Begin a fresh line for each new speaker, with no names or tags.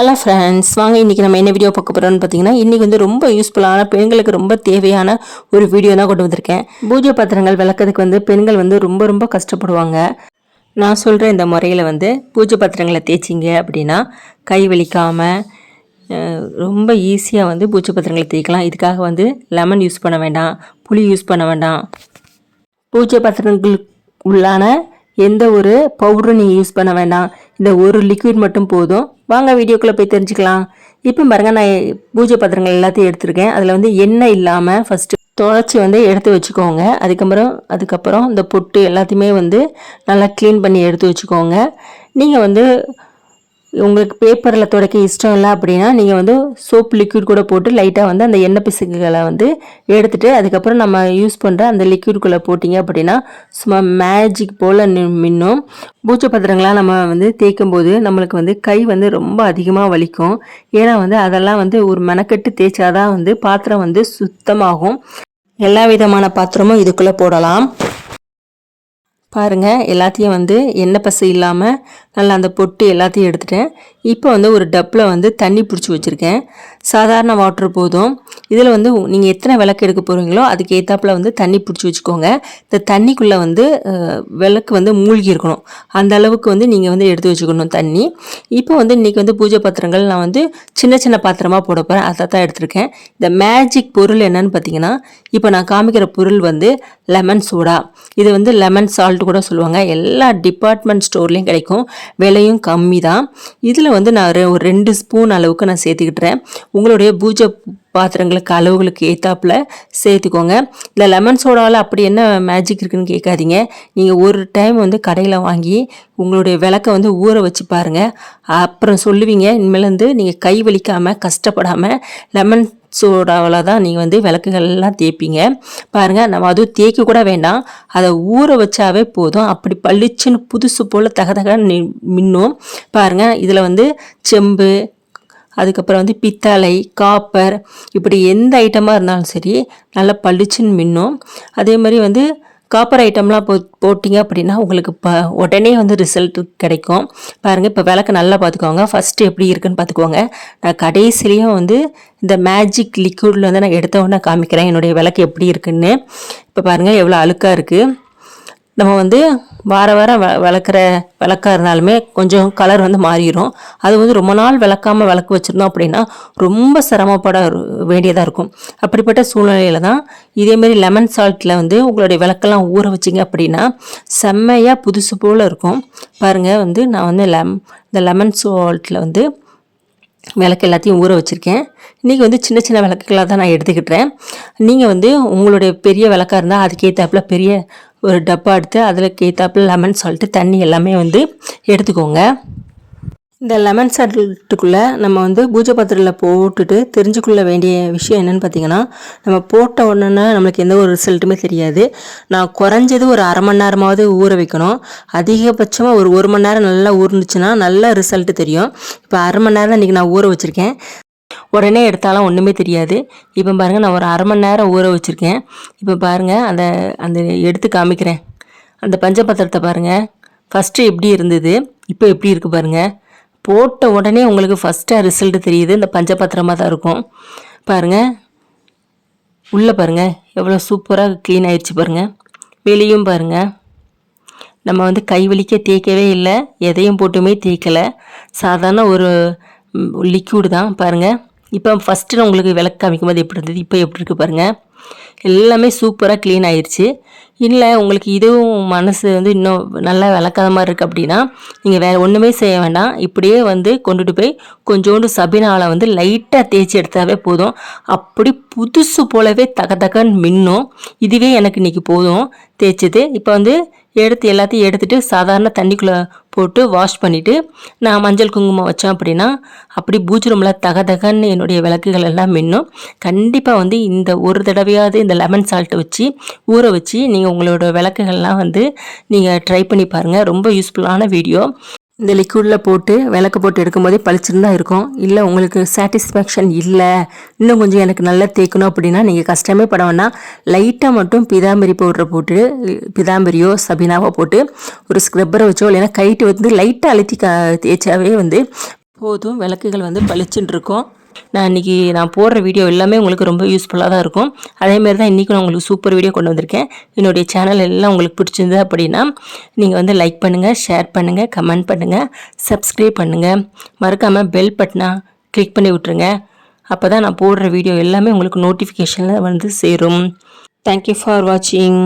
Hello friends வாங்க இன்றைக்கி நம்ம என்ன வீடியோ பார்க்க போகிறோம்னு பார்த்தீங்கன்னா இன்றைக்கி வந்து ரொம்ப யூஸ்ஃபுல்லான பெண்களுக்கு ரொம்ப தேவையான ஒரு வீடியோ தான் கொண்டு வந்திருக்கேன். பூஜை பாத்திரங்கள் விளக்கிறதுக்கு வந்து பெண்கள் வந்து ரொம்ப ரொம்ப கஷ்டப்படுவாங்க. நான் சொல்கிற இந்த முறையில் வந்து பூஜை பாத்திரங்களை தேய்ச்சிங்க அப்படின்னா கை வலிக்காமல் ரொம்ப ஈஸியாக வந்து பூஜை பாத்திரங்களை தேய்க்கலாம். இதுக்காக வந்து லெமன் யூஸ் பண்ண வேண்டாம் புளி யூஸ் பண்ண வேண்டாம். பூஜை பாத்திரங்களுக்கு உள்ளான எந்த ஒரு பவுடரும் நீங்கள் யூஸ் பண்ண வேண்டாம். இந்த ஒரு லிக்விட் மட்டும் போதும். வாங்க வீடியோக்குள்ளே போய் தெரிஞ்சுக்கலாம். இப்போ பாருங்கள் நான் பூஜை பாத்திரங்கள் எல்லாத்தையும் எடுத்திருக்கேன். அதில் வந்து எண்ணெய் இல்லாமல் ஃபஸ்ட்டு துளைச்சி வந்து எடுத்து வச்சுக்கோங்க. அதுக்கப்புறம் அதுக்கப்புறம் இந்த பொட்டு எல்லாத்தையுமே வந்து நல்லா க்ளீன் பண்ணி எடுத்து வச்சுக்கோங்க. நீங்கள் வந்து உங்களுக்கு பேப்பரில் துடைக்க இஷ்டம் இல்லை அப்படின்னா நீங்கள் வந்து சோப் லிக்விட் கூட போட்டு லைட்டாக வந்து அந்த எண்ணெய் பிசுக்குகளை வந்து எடுத்துகிட்டு அதுக்கப்புறம் நம்ம யூஸ் பண்ணுற அந்த லிக்விட்குள்ளே போட்டிங்க அப்படின்னா சும்மா மேஜிக் போல் மின்னும். பூச்சை பத்திரங்களாக நம்ம வந்து தேய்க்கும் போது நம்மளுக்கு வந்து கை வந்து ரொம்ப அதிகமாக வலிக்கும். ஏன்னா வந்து அதெல்லாம் வந்து ஒரு மெனக்கெட்டு தேய்ச்சாதான் வந்து பாத்திரம் வந்து சுத்தமாகும். எல்லா விதமான பாத்திரமும் இதுக்குள்ளே போடலாம். பாருங்கள் எல்லாத்தையும் வந்து எண்ணெய் பசை இல்லாமல் நல்லா அந்த பொட்டு எல்லாத்தையும் எடுத்துட்டேன். இப்போ வந்து ஒரு டப்பில் வந்து தண்ணி பிடிச்சி வச்சுருக்கேன். சாதாரண வாட்டர் போதும். இதில் வந்து நீங்கள் எத்தனை விளக்கு எடுக்க போகிறீங்களோ அதுக்கு ஏற்றாப்பில் வந்து தண்ணி பிடிச்சி வச்சுக்கோங்க. இந்த தண்ணிக்குள்ளே வந்து விளக்கு வந்து மூழ்கி இருக்கணும். அந்த அளவுக்கு வந்து நீங்கள் வந்து எடுத்து வச்சுக்கணும் தண்ணி. இப்போ வந்து இன்றைக்கி வந்து பூஜை பாத்திரங்கள் நான் வந்து சின்ன சின்ன பாத்திரமாக போட போகிறேன் அதை தான் எடுத்திருக்கேன். இந்த மேஜிக் பொருள் என்னன்னு பார்த்தீங்கன்னா இப்போ நான் காமிக்கிற பொருள் வந்து லெமன் சோடா இது வந்து லெமன் சால்ட் கூட சொல்லுவாங்க. எல்லா டிபார்ட்மெண்ட் ஸ்டோர்லேயும் கிடைக்கும். விலையும் கம்மி தான் இதில் வந்து நான் ஒரு ரெண்டு ஸ்பூன் அளவுக்கு நான் சேர்த்துக்கிட்டுறேன். உங்களுடைய பூஜை பாத்திரங்களுக்கு அளவுகளுக்கு ஏற்றாப்பில் சேர்த்துக்கோங்க. இந்த லெமன் சோடாவில் அப்படி என்ன மேஜிக் இருக்குதுன்னு கேட்காதீங்க. நீங்கள் ஒரு டைம் வந்து கடையில் வாங்கி உங்களுடைய விளக்கை வந்து ஊற வச்சு பாருங்கள் அப்புறம் சொல்லுவீங்க இனிமேலேருந்து நீங்கள் கை வலிக்காமல் கஷ்டப்படாமல் லெமன் சோடாவில் தான் நீங்கள் வந்து விளக்குகள்லாம் தேய்ப்பீங்க. பாருங்கள் நம்ம அதுவும் தேய்க்க கூட வேண்டாம். அதை ஊற வச்சாவே போதும். அப்படி பளிச்சுன்னு புதுசு போல் தகதக மின்னும். பாருங்கள் இதில் வந்து செம்பு அதுக்கப்புறம் வந்து பித்தளை காப்பர் இப்படி எந்த ஐட்டமாக இருந்தாலும் சரி நல்லா பளிச்சுன்னு மின்னும். அதே மாதிரி வந்து காப்பர் ஐட்டம்லாம் போ போட்டிங்க அப்படின்னா உங்களுக்கு ப உடனே வந்து ரிசல்ட் கிடைக்கும். பாருங்கள் இப்போ விளக்கு நல்லா பார்த்துக்கோங்க. ஃபஸ்ட்டு எப்படி இருக்குன்னு பார்த்துக்கோங்க. நான் கடைசிலையும் வந்து இந்த மேஜிக் லிக்விடில் வந்து நான் எடுத்த உடனே காமிக்கிறேன் என்னுடைய விளக்கு எப்படி இருக்குன்னு. இப்போ பாருங்கள் எவ்வளோ அழுக்காக இருக்குது நம்ம வந்து வார வாரம் வ விளக்குற விளக்கா இருந்தாலுமே கொஞ்சம் கலர் வந்து மாறிடும் அது வந்து ரொம்ப நாள் விளக்காமல் விளக்கு வச்சுருந்தோம் அப்படின்னா ரொம்ப சிரமப்பட வேண்டியதாக இருக்கும். அப்படிப்பட்ட சூழ்நிலையில தான் இதேமாரி லெமன் சால்ட்டில் வந்து உங்களுடைய விளக்கெல்லாம் ஊற வச்சிங்க அப்படின்னா செம்மையாக புதுசு போல் இருக்கும். பாருங்கள் வந்து நான் வந்து லெம் இந்த லெமன் சால்ட்டில் வந்து விளக்கு எல்லாத்தையும் ஊற வச்சுருக்கேன். இன்றைக்கி வந்து சின்ன சின்ன விளக்குகளாக தான் நான் எடுத்துக்கிட்டேன் நீங்கள் வந்து உங்களுடைய பெரிய விளக்காக இருந்தால் அதுக்கேற்றாப்புல பெரிய ஒரு டப்பா எடுத்து அதில் கேத்தாப்பில் லெமன் சால்ட்டு தண்ணி எல்லாமே வந்து எடுத்துக்கோங்க. இந்த லெமன் சால்ட்டுக்குள்ளே நம்ம வந்து பூஜை பாத்திரத்தில் போட்டுட்டு தெரிஞ்சுக்கொள்ள வேண்டிய விஷயம் என்னன்னு பார்த்தீங்கன்னா நம்ம போட்ட உடனே நம்மளுக்கு எந்த ஒரு ரிசல்ட்டுமே தெரியாது. நான் குறைஞ்சது ஒரு அரை மணி நேரமாவது ஊற வைக்கணும். அதிகபட்சமாக ஒரு ஒரு மணி நேரம் நல்லா ஊர்ந்துச்சுன்னா நல்ல ரிசல்ட்டு தெரியும். இப்போ அரை மணி நேரம் இன்றைக்கி நான் ஊற வச்சுருக்கேன். உடனே எடுத்தாலும் ஒன்றுமே தெரியாது. இப்போ பாருங்கள் நான் ஒரு அரை மணி நேரம் ஊற வச்சுருக்கேன். இப்போ பாருங்கள் அந்த அந்த எடுத்து காமிக்கிறேன். அந்த பஞ்சபத்திரத்தை பாருங்கள் ஃபஸ்ட்டு எப்படி இருந்தது இப்போ எப்படி இருக்குது பாருங்கள் போட்ட உடனே உங்களுக்கு ஃபஸ்ட்டாக ரிசல்ட் தெரியுது. இந்த பஞ்சபத்திரமாக தான் இருக்கும். பாருங்கள் உள்ளே பாருங்கள் எவ்வளோ சூப்பராக க்ளீன் ஆயிடுச்சு பாருங்கள் வெளியும் பாருங்கள் நம்ம வந்து கை வலிக்க தேய்க்கவே இல்லை. எதையும் போட்டுமே தேய்க்கலை. சாதாரண ஒரு லிக்யூடு தான் பாருங்கள் இப்போ ஃபஸ்ட்டு உங்களுக்கு விளக்கு காமிக்கும் போது எப்படி இருந்தது? இப்போ எப்படி இருக்குது பாருங்கள் எல்லாமே சூப்பராக க்ளீன் ஆயிடுச்சு இல்லை உங்களுக்கு இதுவும் மனசு வந்து இன்னும் நல்லா விளக்காத மாதிரி இருக்குது அப்படின்னா நீங்கள் வேறு ஒன்றுமே செய்ய வேண்டாம். இப்படியே வந்து கொண்டுட்டு போய் கொஞ்சோண்டு சபினால வந்து லைட்டாக தேய்ச்சி எடுத்தாவே போதும். அப்படி புதுசு போலவே தக தகன்னு மின்னும். இதுவே எனக்கு இன்னைக்கு போதும். தேய்ச்சது. இப்போ வந்து எடுத்து எல்லாத்தையும் எடுத்துகிட்டு சாதாரண தண்ணிக்குள்ளே போட்டு வாஷ் பண்ணிவிட்டு நான் மஞ்சள் குங்குமம் வச்சேன் அப்படின்னா அப்படி பூஜ் ரூமில் தக தகன்னு என்னுடைய விளக்குகள் எல்லாம் மின்னும். கண்டிப்பாக வந்து இந்த ஒரு தடவையாவது இந்த லெமன் சால்ட்டை வச்சு ஊற வச்சு நீங்கள் உங்களோட விளக்குகள்லாம் வந்து நீங்கள் ட்ரை பண்ணி பாருங்கள் ரொம்ப யூஸ்ஃபுல்லான வீடியோ இந்த லிக்விடில் போட்டு விளக்கு போட்டு எடுக்கும்போதே பளிச்சுன்னு தான் இருக்கும். இல்லை உங்களுக்கு சாட்டிஸ்ஃபேக்ஷன் இல்லை. இன்னும் கொஞ்சம் எனக்கு நல்லா தேய்க்கணும் அப்படின்னா நீங்கள் கஷ்டமே பட வேணாம். லைட்டாக மட்டும் பிதாம்பரி பவுடரை போட்டு பிதாம்பரியோ சபினாவோ போட்டு ஒரு ஸ்க்ரப்பரை வச்சோ இல்லைன்னா கைட்டு வந்து லைட்டாக அழுத்தி க தேய்ச்சாவே வந்து போதும். விளக்குகள் வந்து பளிச்சுன்னு இருக்கும். நான் இன்றைக்கி நான் போடுற வீடியோ எல்லாமே உங்களுக்கு ரொம்ப யூஸ்ஃபுல்லாக தான் இருக்கும். அதேமாரி தான் இன்றைக்கி நான் உங்களுக்கு சூப்பர் வீடியோ கொண்டு வந்திருக்கேன். என்னுடைய சேனல் எல்லாம் உங்களுக்கு பிடிச்சிருந்தது அப்படின்னா நீங்கள் வந்து லைக் பண்ணுங்கள் ஷேர் பண்ணுங்கள் கமெண்ட் பண்ணுங்கள் சப்ஸ்கிரைப் பண்ணுங்கள் மறக்காமல் பெல் பட்டனா கிளிக் பண்ணி விட்ருங்க அப்போ தான் நான் போடுற வீடியோ எல்லாமே உங்களுக்கு நோட்டிஃபிகேஷனில் வந்து சேரும். தேங்க்யூ ஃபார் வாட்சிங்